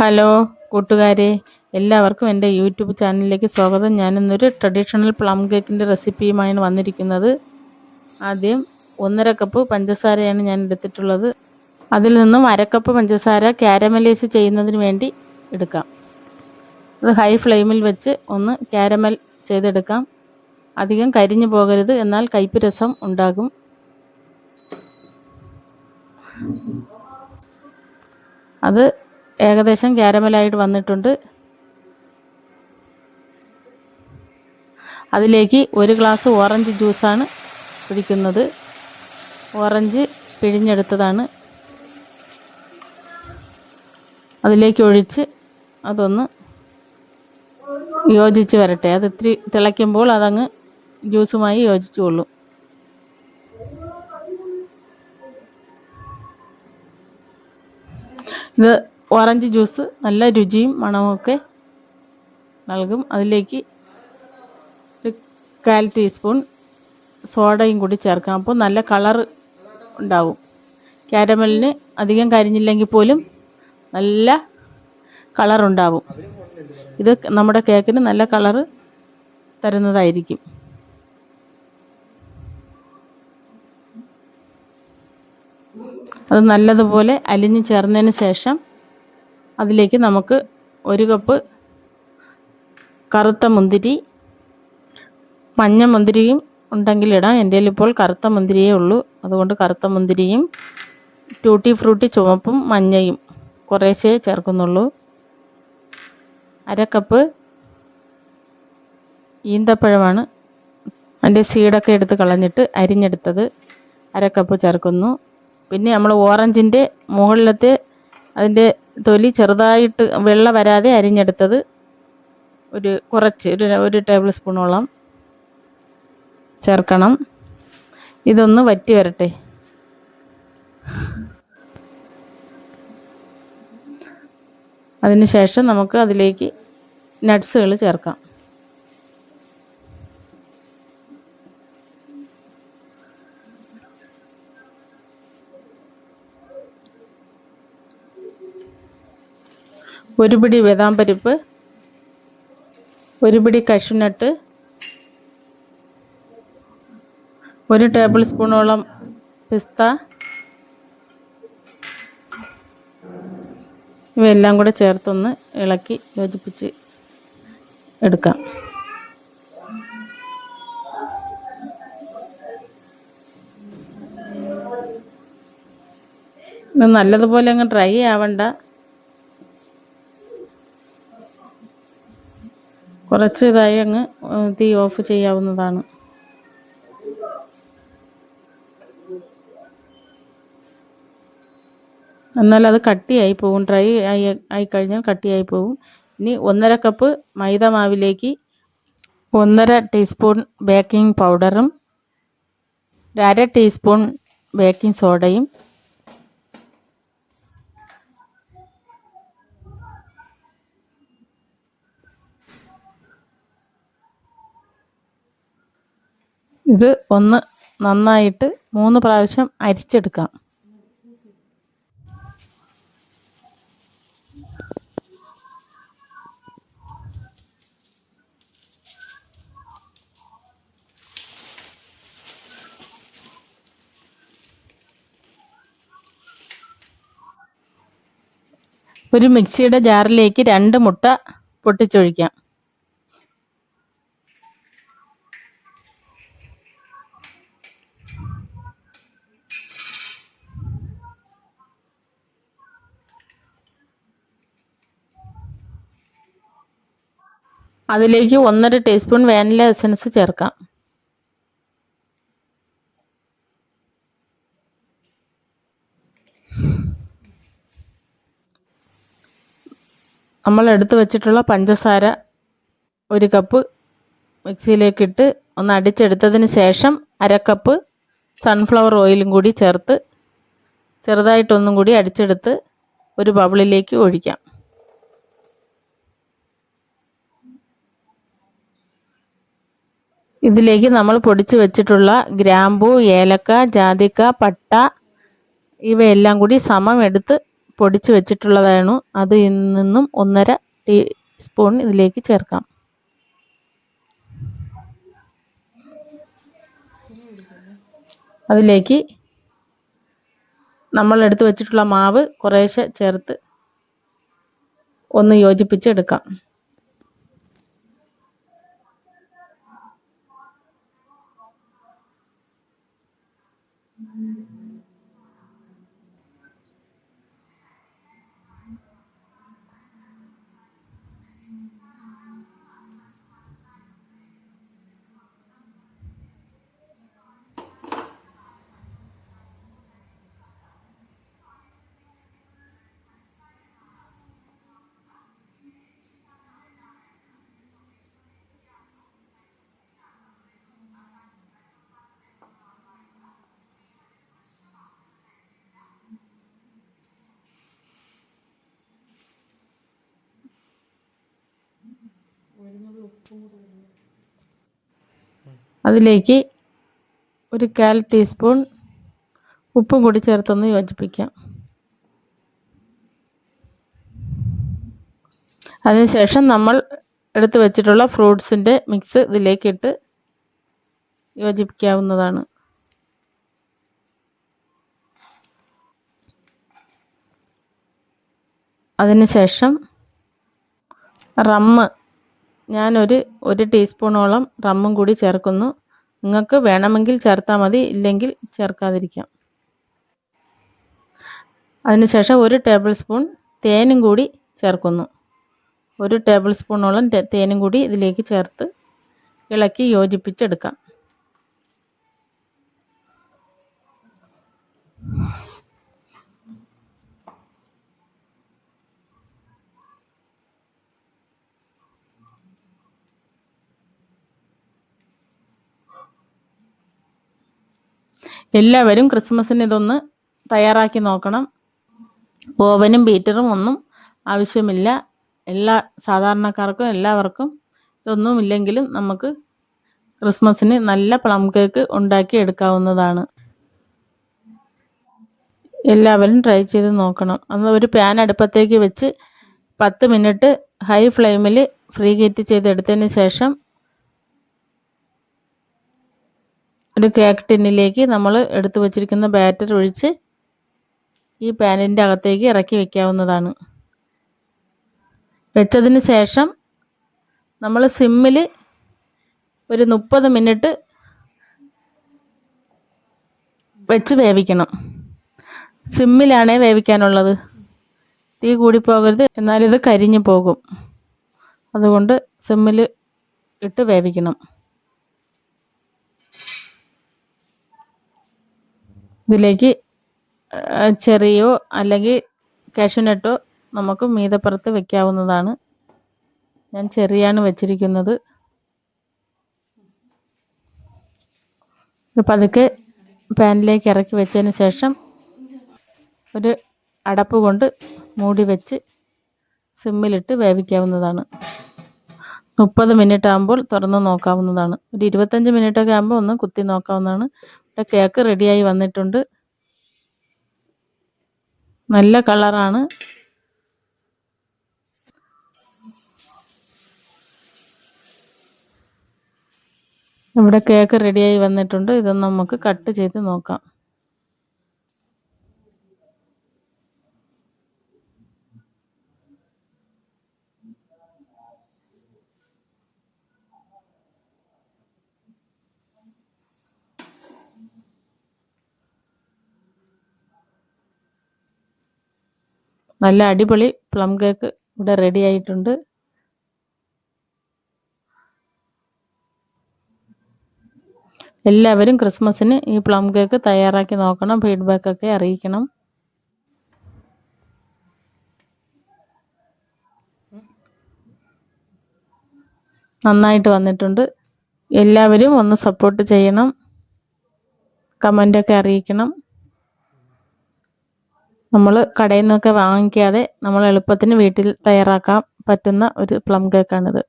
Hello കൂട്ടുകാരെ. എല്ലാവർക്കും എന്റെ യൂട്യൂബ് ചാനലിലേക്ക് സ്വാഗതം. ഞാനിന്നൊരു ട്രഡീഷണൽ പ്ലം കേക്കിന്റെ റെസിപ്പിയുമായാണ് വന്നിരിക്കുന്നത്. ആദ്യം ഒന്നര കപ്പ് പഞ്ചസാരയാണ് ഞാൻ എടുത്തിട്ടുള്ളത്. അതിൽ നിന്നും അരക്കപ്പ് പഞ്ചസാര ക്യാരമലൈസ് ചെയ്യുന്നതിന് വേണ്ടി എടുക്കാം. അത് ഹൈ ഫ്ലെയിമിൽ വെച്ച് ഒന്ന് ക്യാരമൽ ചെയ്തെടുക്കാം. അധികം കരിഞ്ഞു പോകരുത് എന്നാൽ കയ്പ് രസം ഉണ്ടാകും. അത് ഏകദേശം ക്യാരമലായിട്ട് വന്നിട്ടുണ്ട്. അതിലേക്ക് ഒരു ഗ്ലാസ് ഓറഞ്ച് ജ്യൂസാണ് ഒഴിക്കുന്നത് ഓറഞ്ച് പിഴിഞ്ഞെടുത്തതാണ്. അതിലേക്ക് ഒഴിച്ച് അതൊന്ന് യോജിച്ച് വരട്ടെ. അത് ഇത്തിരി തിളയ്ക്കുമ്പോൾ അതങ്ങ് ജ്യൂസുമായി യോജിച്ചുകൊള്ളും ഇത് ഓറഞ്ച് ജ്യൂസ് നല്ല രുചിയും മണവുമൊക്കെ നൽകും. അതിലേക്ക് ഒരു കാൽ ടീസ്പൂൺ സോഡയും കൂടി ചേർക്കാം. അപ്പോൾ നല്ല കളർ ഉണ്ടാവും. ക്യാരമലിന് അധികം കരിഞ്ഞില്ലെങ്കിൽ പോലും നല്ല കളറുണ്ടാവും ഇത് നമ്മുടെ കേക്കിന് നല്ല കളറ് തരുന്നതായിരിക്കും. അത് നല്ലതുപോലെ അലിഞ്ഞു ചേർന്നതിന് ശേഷം അതിലേക്ക് നമുക്ക് ഒരു കപ്പ് കറുത്ത മുന്തിരി മഞ്ഞ മുന്തിരിയും ഉണ്ടെങ്കിൽ ഇടാം. എന്റെ ഇപ്പോൾ കറുത്ത മുന്തിരിയേ ഉള്ളൂ. അതുകൊണ്ട് കറുത്ത മുന്തിരിയും ട്യൂട്ടി ഫ്രൂട്ടി ചുവപ്പും മഞ്ഞയും കുറേശ്ശേ ചേർക്കുന്നുള്ളൂ. അര കപ്പ് ഈന്തപ്പഴമാണ് അതിന്റെ സീഡൊക്കെ എടുത്ത് കളഞ്ഞിട്ട് അരിഞ്ഞെടുത്തത്. അര കപ്പ് ചേർക്കുന്നു. പിന്നെ നമ്മൾ ഓറഞ്ചിന്റെ മുകളിലത്തെ അതിന്റെ തൊലി ചെറുതായിട്ട് വെള്ള വരാതെ അരിഞ്ഞെടുത്തത് ഒരു കുറച്ച് ഒരു ഒരു ടേബിൾ സ്പൂണോളം ചേർക്കണം. ഇതൊന്ന് വറ്റി വരട്ടെ. അതിനുശേഷം നമുക്ക് അതിലേക്ക് നട്ട്സുകൾ ചേർക്കാം. ഒരു പിടി ബദാം ഒരു പിടി കശുനട്ട് ഒരു ടേബിൾ സ്പൂണോളം പിസ്ത. ഇവയെല്ലാം കൂടെ ചേർത്തൊന്ന് ഇളക്കി യോജിപ്പിച്ച് എടുക്കാം. ഇത് നല്ലതുപോലെ അങ്ങ് ഡ്രൈ ആവണ്ട. കുറച്ച് ഇതായി അങ്ങ് തീ ഓഫ് ചെയ്യാവുന്നതാണ്. എന്നാൽ അത് കട്ടിയായി പോകും ഡ്രൈ ആയി ആയി കഴിഞ്ഞാൽ കട്ടിയായി പോകും ഇനി ഒന്നര കപ്പ് മൈദ മാവിലേക്ക് ഒന്നര ടീസ്പൂൺ ബേക്കിംഗ് പൗഡറും അര ടീസ്പൂൺ ബേക്കിംഗ് സോഡയും ഇത് ഒന്ന് നന്നായിട്ട് മൂന്ന് പ്രാവശ്യം അരിച്ചെടുക്കാം. ഒരു മിക്സിയുടെ ജാറിലേക്ക് രണ്ട് മുട്ട പൊട്ടിച്ചൊഴിക്കാം. അതിലേക്ക് ഒന്നര ടീസ്പൂൺ വാനില എസൻസ് ചേർക്കാം. നമ്മൾ എടുത്തു വച്ചിട്ടുള്ള പഞ്ചസാര ഒരു കപ്പ് മിക്സിയിലേക്കിട്ട് ഒന്ന് അടിച്ചെടുത്തതിന് ശേഷം അര കപ്പ് സൺഫ്ലവർ ഓയിലും കൂടി ചേർത്ത് ചെറുതായിട്ടൊന്നും കൂടി അടിച്ചെടുത്ത് ഒരു ബബിളിലേക്ക് ഒഴിക്കാം. ഇതിലേക്ക് നമ്മൾ പൊടിച്ചു വെച്ചിട്ടുള്ള ഗ്രാമ്പു ഏലക്ക ജാതിക്ക പട്ട ഇവയെല്ലാം കൂടി സമം എടുത്ത് പൊടിച്ച് വെച്ചിട്ടുള്ളതാണ് അത് നിന്നും ഒന്നര ടീസ്പൂൺ ഇതിലേക്ക് ചേർക്കാം. അതിലേക്ക് നമ്മൾ എടുത്തു വെച്ചിട്ടുള്ള മാവ് കുറേശ്ശെ ചേർത്ത് ഒന്ന് യോജിപ്പിച്ചെടുക്കാം അതിലേക്ക് ഒരു കാൽ ടീസ്പൂൺ ഉപ്പും കൂടി ചേർത്തൊന്ന് യോജിപ്പിക്കാം. അതിനുശേഷം നമ്മൾ എടുത്തു വെച്ചിട്ടുള്ള ഫ്രൂട്ട്സിന്റെ മിക്സ് ഇതിലേക്കിട്ട് യോജിപ്പിക്കാവുന്നതാണ്. അതിനുശേഷം റമ്മ് ഞാനൊരു ഒരു ടീസ്പൂണോളം റമ്മും കൂടി ചേർക്കുന്നു. നിങ്ങൾക്ക് വേണമെങ്കിൽ ചേർത്താൽ മതി ഇല്ലെങ്കിൽ ചേർക്കാതിരിക്കാം. അതിനുശേഷം ഒരു ടേബിൾ സ്പൂൺ തേനും കൂടി ചേർക്കുന്നു. ഒരു ടേബിൾ സ്പൂണോളം തേനും കൂടി ഇതിലേക്ക് ചേർത്ത് ഇളക്കി യോജിപ്പിച്ചെടുക്കാം. എല്ലാവരും ക്രിസ്മസിന് ഇതൊന്ന് തയ്യാറാക്കി നോക്കണം. ഓവനും ബീറ്ററും ഒന്നും ആവശ്യമില്ല. എല്ലാ സാധാരണക്കാർക്കും എല്ലാവർക്കും ഇതൊന്നും ഇല്ലെങ്കിലും നമുക്ക് ക്രിസ്മസിന് നല്ല പ്ലം കേക്ക് ഉണ്ടാക്കി എടുക്കാവുന്നതാണ്. എല്ലാവരും ട്രൈ ചെയ്ത് നോക്കണം. അന്ന് ഒരു പാൻ അടുപ്പത്തേക്ക് വെച്ച് പത്ത് മിനിറ്റ് ഹൈ ഫ്ലെയിമിൽ ഫ്രീ ഹീറ്റ് ചെയ്തെടുത്തതിന് ശേഷം ഒരു കേക്ക് ടിന്നിലേക്ക് നമ്മൾ എടുത്തു വച്ചിരിക്കുന്ന ബാറ്റർ ഒഴിച്ച് ഈ പാനിന്റെ അകത്തേക്ക് ഇറക്കി വയ്ക്കാവുന്നതാണ് വെച്ചതിന് ശേഷം നമ്മൾ സിമ്മിൽ ഒരു മുപ്പത് മിനിറ്റ് വെച്ച് വേവിക്കണം. സിമ്മിലാണേ വേവിക്കാനുള്ളത്. തീ കൂടി കൂടിപ്പോകരുത് എന്നാലിത് കരിഞ്ഞു പോകും. അതുകൊണ്ട് സിമ്മിൽ ഇട്ട് വേവിക്കണം. ഇതിലേക്ക് ചെറിയോ അല്ലെങ്കിൽ കാഷ്യൂനട്ടോ നമുക്ക് മീതപ്പുറത്ത് വെക്കാവുന്നതാണ്. ഞാൻ ചെറിയാണ് വെച്ചിരിക്കുന്നത്. പതുക്കെ പാനിലേക്ക് ഇറക്കി വെച്ചതിന് ശേഷം ഒരു അടപ്പ് കൊണ്ട് മൂടി വെച്ച് സിമ്മിലിട്ട് വേവിക്കാവുന്നതാണ്. മുപ്പത് മിനിറ്റ് ആകുമ്പോൾ തുറന്ന് നോക്കാവുന്നതാണ്. ഒരു ഇരുപത്തഞ്ച് മിനിറ്റൊക്കെ ആകുമ്പോൾ ഒന്ന് കുത്തി നോക്കാവുന്നതാണ്. കേക്ക് റെഡിയായി വന്നിട്ടുണ്ട്. നല്ല കളറാണ്. ഇവിടെ കേക്ക് റെഡിയായി വന്നിട്ടുണ്ട്. ഇത് നമുക്ക് കട്ട് ചെയ്ത് നോക്കാം. നല്ല അടിപൊളി പ്ലം കേക്ക് ഇവിടെ റെഡി ആയിട്ടുണ്ട്. എല്ലാവരും ക്രിസ്മസിന് ഈ പ്ലം കേക്ക് തയ്യാറാക്കി നോക്കണം ഫീഡ്ബാക്കൊക്കെ അറിയിക്കണം. നന്നായിട്ട് വന്നിട്ടുണ്ട്. എല്ലാവരും ഒന്ന് സപ്പോർട്ട് ചെയ്യണം. കമന്റൊക്കെ അറിയിക്കണം. നമ്മൾ കടയിൽ നിന്നൊക്കെ വാങ്ങിക്കാതെ നമ്മൾ എളുപ്പത്തിന് വീട്ടിൽ തയ്യാറാക്കാൻ പറ്റുന്ന ഒരു പ്ലം കേക്കാണിത്